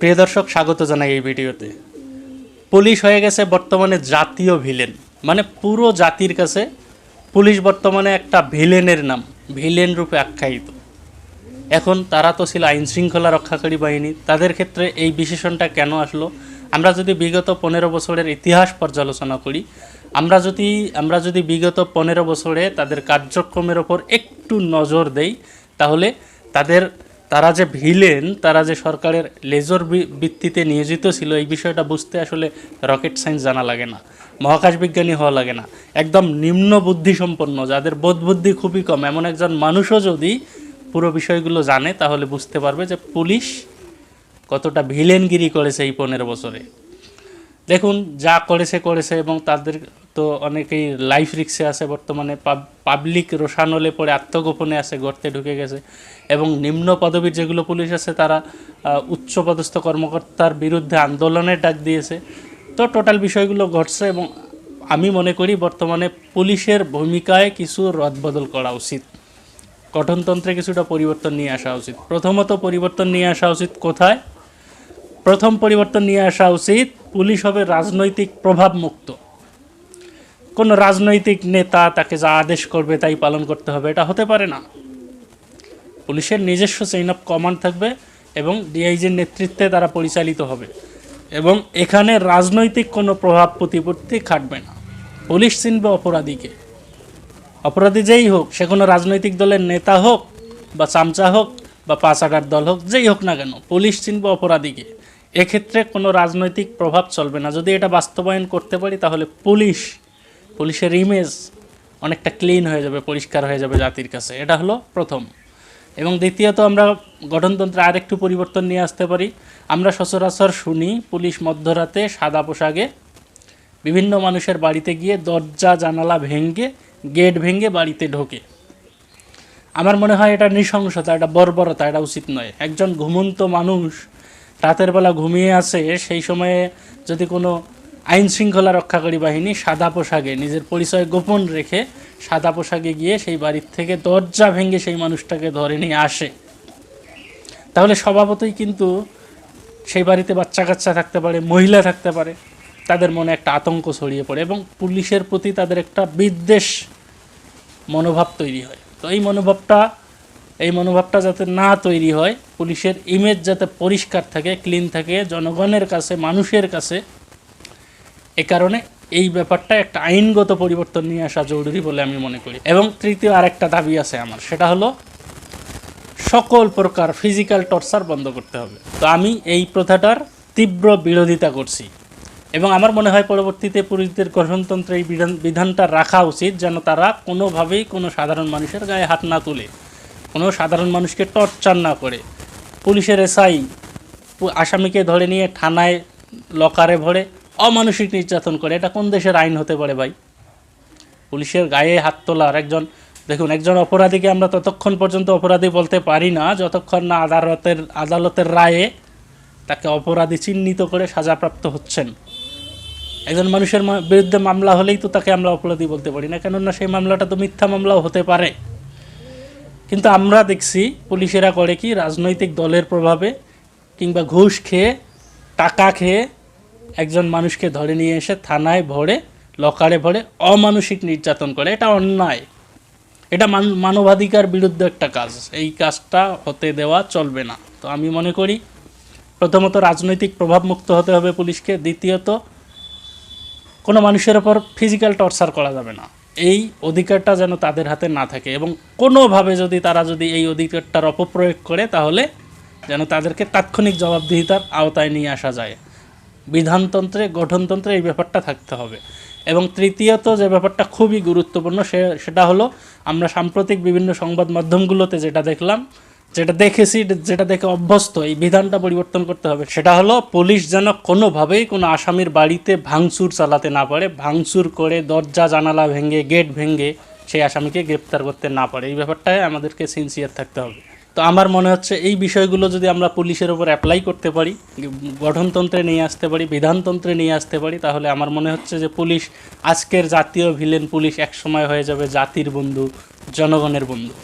প্রিয় দর্শক, স্বাগত জানাই এই ভিডিওতে। পুলিশ হয়ে গেছে বর্তমানে জাতীয় ভিলেন। মানে পুরো জাতির কাছে পুলিশ বর্তমানে একটা ভিলেনের নাম, ভিলেন রূপে আখ্যায়িত। এখন তারা তো ছিল আইন শৃঙ্খলা রক্ষাকারী বাহিনী। তাদের ক্ষেত্রে এই বিশেষণটা কেন আসলো? আমরা যদি বিগত পনেরো বছরের ইতিহাস পর্যালোচনা করি, আমরা যদি আমরা যদি বিগত পনেরো বছরে তাদের কার্যক্রমের ওপর একটু নজর দেই, তাহলে তাদের তারা যে ভিলেন, তারা যে সরকারের লেজর ভিত্তিতে নিয়োজিত ছিল, এই বিষয়টা বুঝতে আসলে রকেট সায়েন্স জানা লাগে না, মহাকাশ বিজ্ঞানী হওয়া লাগে না। একদম নিম্ন বুদ্ধিসম্পন্ন, যাদের বোধ বুদ্ধি খুবই কম। এমন একজন মানুষও যদি পুরো বিষয়গুলো জানে, তাহলে বুঝতে পারবে যে পুলিশ কতটা ভিলেনগিরি করেছে এই পনেরো বছরে। দেখুন, যা করেছে করেছে এবং তাদের তো অনেকেই লাইফ রিক্সে আছে বর্তমানে। পাবলিক রোশানলে পড়ে আত্মগোপনে আছে, গর্তে ঢুকে গেছে। এবং নিম্ন পদবীর যেগুলো পুলিশ আছে, তারা উচ্চ পদস্থ কর্মকর্তার বিরুদ্ধে আন্দোলনের ডাক দিয়েছে। তো টোটাল বিষয়গুলো ঘটছে এবং আমি মনে করি বর্তমানে পুলিশের ভূমিকায় কিছু রদবদল করা উচিত। গঠনতন্ত্রে কিছুটা পরিবর্তন নিয়ে আসা উচিত। প্রথমত পরিবর্তন নিয়ে আসা উচিত কোথায়? প্রথম পরিবর্তন নিয়ে আসা উচিত পুলিশ হবে রাজনৈতিক প্রভাব মুক্ত কোনো রাজনৈতিক নেতা তাকে যা আদেশ করবে তাই পালন করতে হবে, এটা হতে পারে না। পুলিশের নিজস্ব চেইন অফ কমান্ড থাকবে এবং ডিআইজির নেতৃত্বে তারা পরিচালিত হবে এবং এখানে রাজনৈতিক কোনো প্রভাব প্রতিপত্তি খাটবে না। পুলিশ চিনবে অপরাধীকে। অপরাধী যেই হোক, সে কোনো রাজনৈতিক দলের নেতা হোক বা চামচা হোক বা পাঁচ আটার দল হোক, যেই হোক না কেন, পুলিশ চিনবে অপরাধীকে। এক্ষেত্রে কোনো রাজনৈতিক প্রভাব চলবে না। যদি এটা বাস্তবায়ন করতে পারি, তাহলে পুলিশ, পুলিশের ইমেজ অনেকটা ক্লিন হয়ে যাবে, পরিষ্কার হয়ে যাবে জাতির কাছে। এটা হলো প্রথম। এবং দ্বিতীয়ত, আমরা গঠনতন্ত্রে আরেকটু পরিবর্তন নিয়ে আসতে পারি। আমরা সচরাচর শুনি, পুলিশ মধ্যরাতে সাদা পোশাকে বিভিন্ন মানুষের বাড়িতে গিয়ে দরজা, জানালা ভেঙে, গেট ভেঙে বাড়িতে ঢোকে। আমার মনে হয় এটা নৃশংসতা, এটা বর্বরতা, এটা উচিত নয়। একজন ঘুমন্ত মানুষ রাতের বেলা ঘুমিয়ে আছে, সেই সময়ে যদি কোনো আইন শৃঙ্খলা রক্ষাকারী বাহিনী সাদা পোশাকে নিজের পরিচয় গোপন রেখে সাদা পোশাকে গিয়ে সেই বাড়ির থেকে দরজা ভেঙে সেই মানুষটাকে ধরে নিয়ে আসে। তাহলে স্বভাবতই কিন্তু সেই বাড়িতে বাচ্চা কাচ্চা থাকতে পারে, মহিলা থাকতে পারে, তাদের মনে একটা আতঙ্ক ছড়িয়ে পড়ে এবং পুলিশের প্রতি তাদের একটা বিদ্বেষ মনোভাব তৈরি হয়। তো এই মনোভাবটা এই মনোভাবটা যাতে না তৈরি হয়, পুলিশের ইমেজ যাতে পরিষ্কার থাকে ক্লিন থাকে, জনগণের কাছে, মানুষের কাছে, এ কারণে এই ব্যাপারটা একটা আইনগত পরিবর্তন নিয়ে আসা জরুরি বলে আমি মনে করি। এবং তৃতীয় আরেকটা দাবি আছে আমার, সেটা হলো সকল প্রকার ফিজিক্যাল টর্চার বন্ধ করতে হবে। তো আমি এই প্রথাটার তীব্র বিরোধিতা করছি। এবং আমার মনে হয় পরবর্তীতে পুলিশদের গঠনতন্ত্রে এই বিধান, বিধানটা রাখা উচিত, যেন তারা কোনোভাবেই কোনো সাধারণ মানুষের গায়ে হাত না তুলে। কোনো সাধারণ মানুষকে টর্চার না করে। পুলিশের এসআই আসামিকে ধরে নিয়ে থানায় লকারে ভরে অমানসিক নির্যাতন করে। এটা কোন দেশের আইন হতে পারে ভাই? পুলিশের গায়ে হাত তোলার একজন, দেখুন, একজন অপরাধীকে আমরা ততক্ষণ পর্যন্ত অপরাধী বলতে পারি না, যতক্ষণ না আদালতের আদালতের রায়ে তাকে অপরাধী চিহ্নিত করে সাজাপ্রাপ্ত হচ্ছেন। একজন মানুষের বিরুদ্ধে মামলা হলেই তো তাকে আমরা অপরাধী বলতে পারি না, কেননা সেই মামলাটা তো মিথ্যা মামলাও হতে পারে। কিন্তু আমরা দেখছি পুলিশেরা করে কি রাজনৈতিক দলের প্রভাবে কিংবা ঘুষ খেয়ে, টাকা খেয়ে একজন মানুষকে ধরে নিয়ে এসে থানায় ভরে, লকারে ভরে অমানসিক নির্যাতন করে। এটা অন্যায়। এটা মান- মানবাধিকার বিরুদ্ধে একটা কাজ। এই কাজটা হতে দেওয়া চলবে না। তো আমি মনে করি প্রথমত রাজনৈতিক প্রভাব মুক্ত হতে হবে পুলিশকে। দ্বিতীয়ত কোনো মানুষের ওপর ফিজিক্যাল টর্চার করা যাবে না। এই অধিকারটা যেন তাদের হাতে না থাকে এবং কোনোভাবে যদি তারা যদি এই অধিকারটার অপপ্রয়োগ করে, তাহলে যেন তাদেরকে তাৎক্ষণিক জবাবদিহিতার আওতায় নিয়ে আসা যায়। বিধানতন্ত্রে, গঠনতন্ত্রে এই ব্যাপারটা থাকতে হবে। এবং তৃতীয়ত যে ব্যাপারটা খুবই গুরুত্বপূর্ণ, সে, সেটা হলো আমরা সাম্প্রতিক বিভিন্ন সংবাদ মাধ্যমগুলোতে যেটা দেখলাম যেটা দেখেছি, যেটা দেখে অভ্যস্ত, এই বিধানটা পরিবর্তন করতে হবে। সেটা হলো, পুলিশ যেন কোনোভাবেই কোনো আসামির বাড়িতে ভাঙচুর চালাতে না পারে, ভাঙচুর করে দরজা, জানালা ভেঙে, গেট ভেঙে সেই আসামিকে গ্রেপ্তার করতে না পারে। এই ব্যাপারটায় আমাদেরকে সিনসিয়ার থাকতে হবে। তো আমার মনে হচ্ছে, এই বিষয়গুলো যদি আমরা পুলিশের ওপর অ্যাপ্লাই করতে পারি, গঠনতন্ত্রে নিয়ে আসতে পারি, বিধানতন্ত্রে নিয়ে আসতে পারি, তাহলে আমার মনে হচ্ছে যে পুলিশ, আজকের জাতীয় ভিলেন পুলিশ একসময় হয়ে যাবে জাতির বন্ধু, জনগণের বন্ধু।